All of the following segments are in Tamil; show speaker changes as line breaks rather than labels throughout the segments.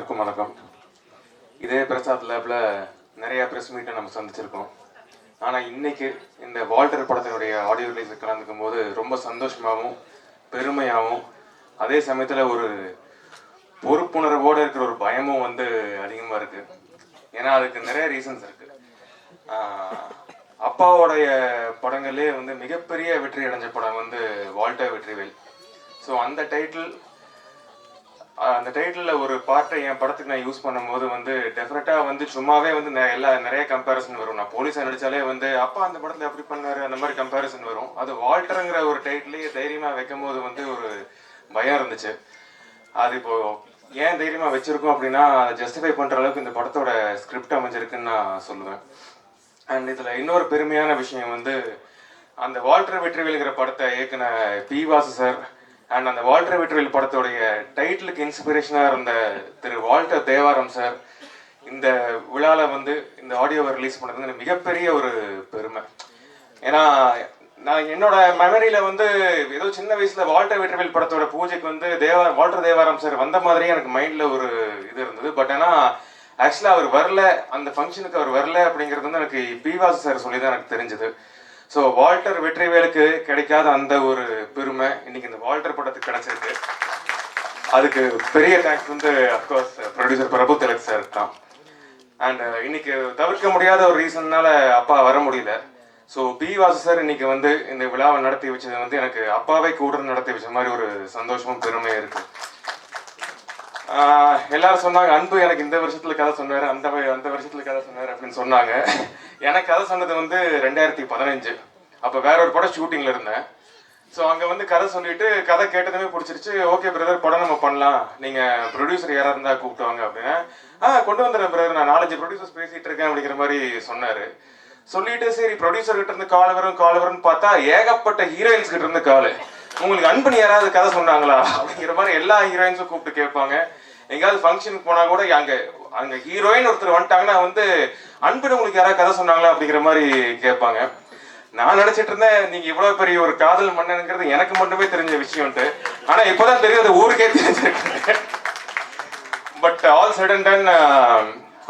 அனைவருக்கும் வணக்கம். இதே பிரசாத் லேப்ல நிறைய ப்ரெஸ் மீட்டை நம்ம சந்திச்சிருக்கோம். ஆனால் இன்னைக்கு இந்த வால்டர் படத்தினுடைய ஆடியோ ரிலீஸ் கலந்துக்கும் போது ரொம்ப சந்தோஷமாகவும் பெருமையாகவும் அதே சமயத்தில் ஒரு பொறுப்புணர்வோடு இருக்கிற ஒரு பயமும் வந்து அதிகமாக இருக்கு. ஏன்னா அதுக்கு நிறைய ரீசன்ஸ் இருக்கு. அப்பாவோடைய படங்கள்லேயே வந்து மிகப்பெரிய வெற்றி அடைஞ்ச படம் வந்து வால்டர் வெற்றிவேல். ஸோ அந்த டைட்டில் அந்த டைட்டிலில் ஒரு பார்ட்டை என் படத்துக்கு நான் யூஸ் பண்ணும்போது வந்து டெஃபினட்டாக வந்து சும்மாவே வந்து நெ- எல்லா நிறைய கம்பேரிசன் வரும். நான் போலீஸாக நடித்தாலே வந்து அப்பா அந்த படத்தில் அப்படி பண்ணார்? அந்த மாதிரி கம்பேரிசன் வரும். அது வால்டருங்கிற ஒரு டைட்டிலே தைரியமாக வைக்கும் போது வந்து ஒரு பயம் இருந்துச்சு. அது இப்போ ஏன் தைரியமாக வச்சுருக்கோம் அப்படின்னா ஜஸ்டிஃபை பண்ணுற அளவுக்கு இந்த படத்தோட ஸ்கிரிப்ட் அமைஞ்சிருக்குன்னு நான் சொல்லுவேன். அண்ட் இதில் இன்னொரு பெருமையான விஷயம் வந்து அந்த வால்டர் வெற்றிவேலுங்கிற படத்தை இயக்குன பி. வாசு சார் அண்ட் அந்த வால்டர் வெற்றிவேல் படத்தோடைய டைட்டிலுக்கு இன்ஸ்பிரேஷனாக இருந்த திரு வால்டர் தேவாரம் சார் இந்த விழாவில் வந்து இந்த ஆடியோவை ரிலீஸ் பண்ணது எனக்கு மிகப்பெரிய ஒரு பெருமை. ஏன்னா நான் என்னோட மெமரியில் வந்து ஏதோ சின்ன வயசில் வால்டர் வெற்றிவேல் படத்தோட பூஜைக்கு வந்து தேவா வால்டர் தேவாரம் சார் வந்த மாதிரியே எனக்கு மைண்டில் ஒரு இது இருந்தது. பட் ஆனால் ஆக்சுவலாக அவர் வரல அந்த ஃபங்க்ஷனுக்கு அவர் வரல அப்படிங்கிறது வந்து எனக்கு பிவாஸ் சார் சொல்லி தான் எனக்கு தெரிஞ்சது. ஸோ வால்டர் வெற்றிவேலுக்கு கிடைக்காத அந்த ஒரு பெருமை இன்னைக்கு இந்த வால்டர் படத்துக்கு கிடைச்சிருக்கு. அதுக்கு பெரிய தேங்க்ஸ் வந்து of course producer Prabhu Thilak sir தான். அண்ட் uh, இன்னைக்கு தவிர்க்க முடியாத ஒரு ரீசன்னால அப்பா வர முடியல. ஸோ பி வாசு சார் இன்னைக்கு வந்து இந்த விழாவை நடத்தி வச்சது வந்து எனக்கு அப்பாவை கூட நடத்தி வச்ச மாதிரி ஒரு சந்தோஷமும் பெருமையும் இருக்குது எல்லாரும் சொன்னாங்க அன்பு எனக்கு இந்த வருஷத்துல கதை சொன்னாரு அந்த அந்த வருஷத்துல கதை சொன்னாரு அப்படின்னு சொன்னாங்க. எனக்கு கதை சொன்னது வந்து ரெண்டாயிரத்தி பதினஞ்சு. அப்போ வேற ஒரு படம் ஷூட்டிங்ல இருந்தேன். ஸோ அங்கே வந்து கதை சொல்லிட்டு கதை கேட்டதுமே பிடிச்சிருச்சு. ஓகே பிரதர் படம் நம்ம பண்ணலாம். நீங்கள் ப்ரொடியூசர் யாராக இருந்தால் கூப்பிட்டுவாங்க அப்படின்னு. ஆ கொண்டு வந்துடுறேன் பிரதர் நான் நாலஞ்சு ப்ரொடியூசர்ஸ் பேசிட்டு இருக்கேன் அப்படிங்கிற மாதிரி சொன்னார். சொல்லிட்டு சரி ப்ரொடியூசர் கிட்ட இருந்து கால் வரும் கால் வரும்னு பார்த்தா ஏகப்பட்ட ஹீரோயின்ஸ் கிட்ட இருந்து கால். உங்களுக்கு அன்பு யாராவது கதை சொன்னாங்களா? அப்படிங்கிற மாதிரி எல்லா ஹீரோயின்ஸும் கூப்பிட்டு கேட்பாங்க. எங்கேயாவது ஃபங்க்ஷனுக்கு போனால் கூட அங்கே அங்கே ஹீரோயின் ஒருத்தர் வந்துட்டாங்கன்னா வந்து அன்புன்னு உங்களுக்கு யாராவது கதை சொன்னாங்களா அப்படிங்கிற மாதிரி கேட்பாங்க. நான் நினைச்சிட்டு இருந்தேன் நீங்க இவ்வளவு பெரிய ஒரு காதல் மன்னனுங்கிறது எனக்கு மட்டுமே தெரிஞ்ச விஷயம்ட்டு ஆனா இப்பதான் தெரியும் அது ஊருக்கே தெரிஞ்சிருக்கு. பட் ஆல் சடன் டன்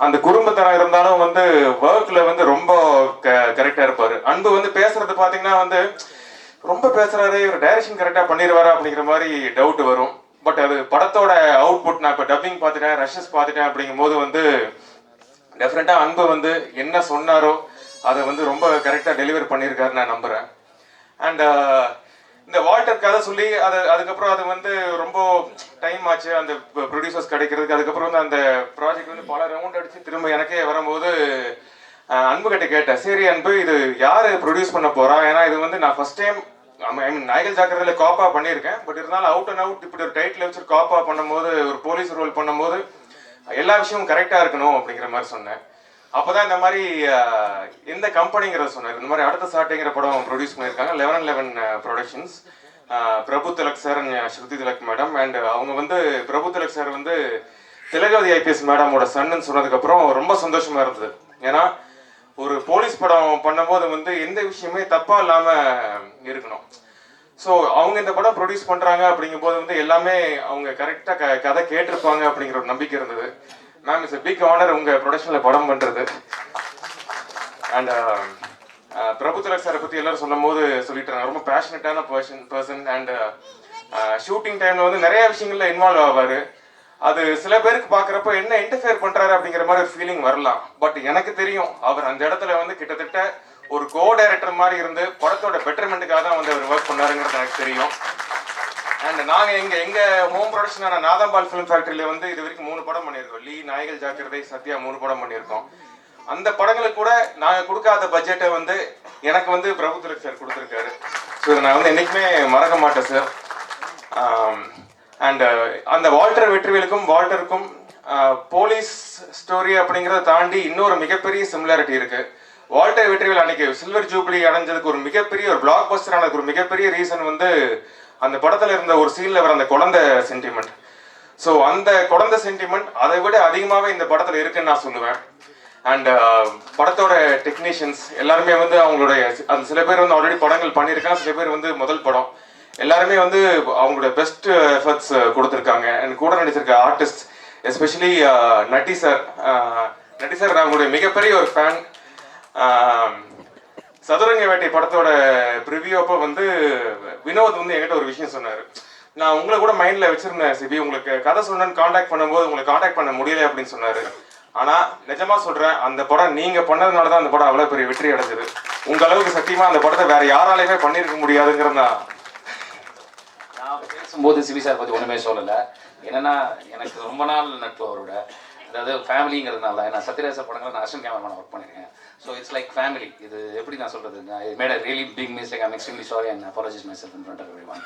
அந்த குடும்பத்தரம் இருந்தாலும் வந்து ஒர்க்ல வந்து ரொம்ப கரெக்டா இருப்பாரு. அன்பு வந்து பேசுறது பாத்தீங்கன்னா வந்து ரொம்ப பேசுறாரு இவர் டைரக்ஷன் கரெக்டா பண்ணிடுவாரா அப்படிங்கிற மாதிரி டவுட் வரும். பட் அது படத்தோட அவுட்புட் நான் இப்போ டப்பிங் பார்த்துட்டேன் ரஷஸ் பார்த்துட்டேன் அப்படிங்கும் போது வந்து டெஃபினட்டா அன்பு வந்து என்ன சொன்னாரோ அதை வந்து ரொம்ப கரெக்டாக டெலிவர் பண்ணியிருக்காரு நான் நம்புகிறேன் அண்ட் இந்த வால்டர் கதை சொல்லி அது அதுக்கப்புறம் அது வந்து ரொம்ப டைம் ஆச்சு. அந்த ப்ரொடியூசர்ஸ் கிடைக்கிறதுக்கு அதுக்கப்புறம் வந்து அந்த ப்ராஜெக்ட் வந்து பல ரவுண்ட் அடித்து திரும்ப எனக்கே வரும்போது அன்பு கிட்ட கேட்டேன். சரி அன்பு இது யார் ப்ரொடியூஸ் பண்ண போகிறா ஏன்னா இது வந்து நான் ஃபர்ஸ்ட் டைம் ஐ மீன் நாயகல் ஜாக்கிரதையில் காப்பா பண்ணியிருக்கேன். பட் இருந்தாலும் அவுட் அண்ட் அவுட் இப்படி ஒரு டைட்டில் வச்சு காப்பா பண்ணும்போது ஒரு போலீஸ் ரோல் பண்ணும்போது எல்லா விஷயமும் கரெக்டாக இருக்கணும் அப்படிங்கிற மாதிரி சொன்னேன். அப்போ தான் இந்த மாதிரி இந்த எந்த கம்பெனிங்கிறத சொன்னார். இந்த மாதிரி அடுத்த சாட்டைங்கிற படம் ப்ரொடியூஸ் பண்ணியிருக்காங்க. Eleven eleven productions Prabhu Thilak sir Shruti Thilak madam and அவங்க வந்து பிரபு திலக் சார் வந்து திலகவதி ஐபிஎஸ் மேடமோட சன்னு சொன்னதுக்கப்புறம் ரொம்ப சந்தோஷமாக இருந்தது. ஏன்னா ஒரு போலீஸ் படம் பண்ணும்போது வந்து எந்த விஷயமே தப்பா இல்லாம இருக்கணும். ஸோ அவங்க இந்த படம் ப்ரொடியூஸ் பண்றாங்க அப்படிங்கும்போது வந்து எல்லாமே அவங்க கரெக்டாக க கதை கேட்டிருப்பாங்க அப்படிங்கிற ஒரு நம்பிக்கை இருந்தது. மேம் இட்ஸ் பிக் ஆனர் உங்க ப்ரொடக்ஷன்ல படம் பண்றது. And uh, uh, Prabhu Thilak சாரை பத்தி எல்லாரும் சொல்லும் போது சொல்லிட்டு ரொம்ப பேஷனட்டான பர்சன் பர்சன் அண்ட் ஷூட்டிங் டைம்ல வந்து நிறைய விஷயங்கள்ல இன்வால்வ் ஆவாரு. அது சில பேருக்கு பார்க்குறப்ப என்ன இன்டர்ஃபியர் பண்ணுறாரு அப்படிங்கிற மாதிரி ஒரு ஃபீலிங் வரலாம். பட் எனக்கு தெரியும் அவர் அந்த இடத்துல வந்து கிட்டத்தட்ட ஒரு கோ டைரக்டர் மாதிரி இருந்து படத்தோட பெட்டர்மெண்ட்டுக்காக தான் வந்து அவர் ஒர்க் பண்ணாருங்கிறது எனக்கு தெரியும். அண்ட் நாங்கள் எங்கள் எங்கள் ஹோம் ப்ரொடக்ஷனான நாதம்பால் ஃபிலிம் ஃபேக்டரியில் வந்து இது வரைக்கும் மூணு படம் பண்ணியிருக்கோம். லீ நாயகல் ஜாக்கிரதை சத்யா மூணு படம் பண்ணியிருக்கோம். அந்த படங்களுக்கு கூட நாங்கள் கொடுக்காத பட்ஜெட்டை வந்து எனக்கு வந்து பிரபு சார் கொடுத்துருக்காரு. ஸோ நான் வந்து என்றைக்குமே மறக்க மாட்டேன் சார் அண்ட் uh, அந்த வால்டர் வெற்றிவேலுக்கும் வால்டருக்கும் uh, போலீஸ் ஸ்டோரி அப்படிங்கிறத தாண்டி இன்னொரு மிகப்பெரிய சிமிலாரிட்டி இருக்கு. வால்டர் வெற்றிவேல் அன்னைக்கு சில்வர் ஜூப்ளி அடைஞ்சதுக்கு ஒரு மிகப்பெரிய ஒரு பிளாக் பஸ்டர் ஆனதுக்கு ஒரு மிகப்பெரிய ரீசன் வந்து அந்த படத்துல இருந்த ஒரு சீன்ல வர அந்த குழந்தை சென்டிமெண்ட் ஸோ அந்த குழந்தை சென்டிமெண்ட் அதை விட அதிகமாகவே இந்த படத்துல இருக்குன்னு நான் சொல்லுவேன். அண்ட் uh, படத்தோட டெக்னீஷியன்ஸ் எல்லாருமே வந்து அவங்களுடைய அந்த சில பேர் வந்து ஆல்ரெடி படங்கள் பண்ணியிருக்காங்க சில பேர் வந்து முதல் படம். எல்லாருமே வந்து அவங்களோட பெஸ்ட் எஃபர்ட்ஸ் கொடுத்துருக்காங்க. அண்ட் கூட நடிச்சிருக்க artist especially uh, Natty sir uh, Natty sir நான் உங்களுடைய மிகப்பெரிய ஒரு ஃபேன் um, சதுரங்க வேட்டை படத்தோட ப்ரிவியூ அப்போ வந்து வினோத் வந்து என்கிட்ட ஒரு விஷயம் சொன்னார். நான் உங்களை கூட மைண்டில் வச்சிருந்தேன் சிபி. உங்களுக்கு கதை சொன்னேன்னு காண்டாக்ட் பண்ணும்போது உங்களை காண்டாக்ட் பண்ண முடியல அப்படின்னு சொன்னார். ஆனால் நிஜமாக சொல்கிறேன் அந்த படம் நீங்கள் பண்ணதுனால தான் அந்த படம் அவ்வளோ பெரிய வெற்றி அடைஞ்சது. உங்கள் அளவுக்கு சத்தியமாக அந்த படத்தை வேற யாராலையுமே பண்ணியிருக்க முடியாதுங்கிறது நான்
பேசும்போது சிவி சார் பற்றி ஒன்றுமே சொல்லலை. என்னன்னா எனக்கு ரொம்ப நாள் நட்பு அவரோட. அதாவது ஃபேமிலிங்கிறதுனால நான் சத்யராஜ் சார் படங்களை நான் அசன் கேமராமேன் ஒர்க் பண்ணியிருக்கேன் ஸோ இட்ஸ் லைக் ஃபேமிலி இது எப்படி நான் சொல்கிறது made a really big mistake I'm extremely sorry and apologies myself in front of everyone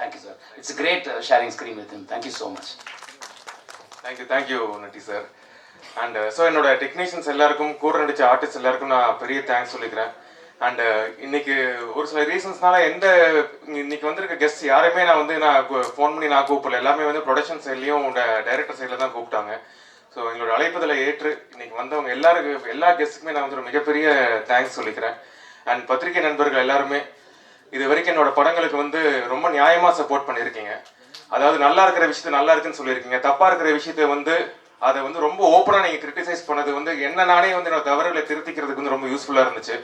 thank you sir it's great sharing screen with him thank you so much
thank you thank you Natty sir and so என்னோட டெக்னீஷியன்ஸ் எல்லாருக்கும் கூட நடிச்ச ஆர்டிஸ்ட் எல்லாருக்கும் நான் பெரிய தேங்க்ஸ் சொல்லிக்கிறேன். அண்ட் uh, இன்னைக்கு ஒரு சில ரீசன்ஸ்னால எந்த இன்னைக்கு வந்திருக்க கெஸ்ட் யாரையுமே நான் வந்து நான் ஃபோன் பண்ணி நான் கூப்பிடல. எல்லாமே வந்து ப்ரொடக்ஷன் சைட்லையும் டைரக்டர் சைடில் தான் கூப்பிட்டாங்க. ஸோ எங்களோட அழைப்பதில் ஏற்று இன்னைக்கு வந்தவங்க எல்லாருக்கும் எல்லா கெஸ்ட்டுக்குமே நான் வந்து ஒரு மிகப்பெரிய தேங்க்ஸ் சொல்லிக்கிறேன். அண்ட் பத்திரிகை நண்பர்கள் எல்லாருமே இது வரைக்கும் என்னோட படங்களுக்கு வந்து ரொம்ப நியாயமாக சப்போர்ட் பண்ணியிருக்கீங்க. அதாவது நல்லா இருக்கிற விஷயத்த நல்லா இருக்குன்னு சொல்லியிருக்கீங்க. தப்பாக இருக்கிற விஷயத்த வந்து அதை வந்து ரொம்ப ஓப்பனாக நீங்கள் கிரிட்டிசைஸ் பண்ணது வந்து என்ன நானே வந்து என்னோட தவறுகளை திருத்திக்கிறதுக்கு வந்து ரொம்ப யூஸ்ஃபுல்லாக இருந்துச்சு.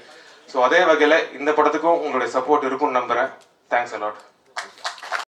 ஸோ அதே வகையில இந்த படத்துக்கும் உங்களுடைய சப்போர்ட் இருக்கும்னு நம்புறேன். Thanks a lot